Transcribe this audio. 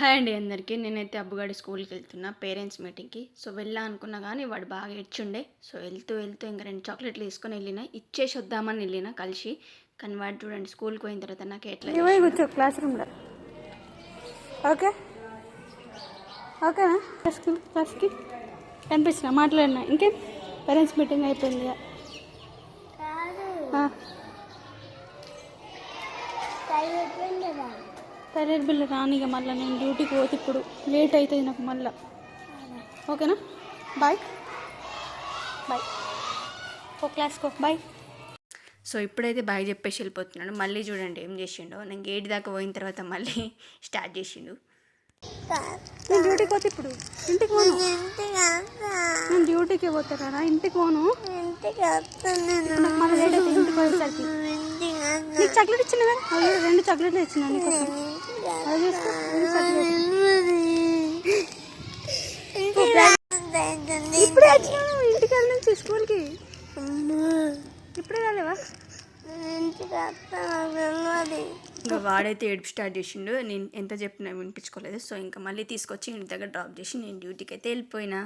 Hi అండి అందరికీ. నేనైతే అబ్బుగాడి స్కూల్కి వెళ్తున్నా పేరెంట్స్ మీటింగ్కి. సో వెళ్ళా అనుకున్నా కానీ వాడు బాగా ఏడ్చుండే. సో వెళ్తూ వెళ్తూ ఇంకా రెండు చాక్లెట్లు తీసుకొని వెళ్ళిన. ఇచ్చేసి వద్దామని వెళ్ళిన కలిసి. కానీ వాడు చూడండి స్కూల్కి పోయిన తర్వాత నాకు ఎట్లా కూర్చో క్లాస్ రూమ్లో. ఓకే? ఓకేనా? క్లాస్కి క్లాస్కి కనిపించిన మాట్లాడినా. ఇంకేం? పేరెంట్స్ మీటింగ్ అయిపోయింది. ప్రైవేట్ బిల్లు రాని ఇక మళ్ళీ నేను డ్యూటీకి పోతే ఇప్పుడు లేట్ అవుతుంది నాకు మళ్ళీ. ఓకేనా? బాయ్. బాయ్. ఓ క్లాస్కో బాయ్. సో ఇప్పుడైతే బాగా చెప్పేసి వెళ్ళిపోతున్నాడు. మళ్ళీ చూడండి ఏం చేసిండో. నేను గేట్ దాకా పోయిన తర్వాత మళ్ళీ స్టార్ట్ చేసిండు. నేను డ్యూటీకి పోతే ఇప్పుడు ఇంటికి పోను. నేను డ్యూటీకి పోతారా ఇంటికి పోను. మళ్ళీ లేట్ ఇంటికి పోయేసరికి. నీకు చాక్లెట్ ఇచ్చిన కదా? రెండు చాక్లెట్లు ఇచ్చిన నీకోసం. ఇప్పుడే ఇంటికి నుంచి స్కూల్కి? ఇప్పుడే రాలేవా? ఇంకా వాడైతే ఏడుపు స్టార్ట్ చేసిండు. నేను ఎంత చెప్పినా వినిపించుకోలేదు. సో ఇంకా మళ్ళీ తీసుకొచ్చి ఇంటి దగ్గర డ్రాప్ చేసి నేను డ్యూటీకి అయితే వెళ్ళిపోయినా.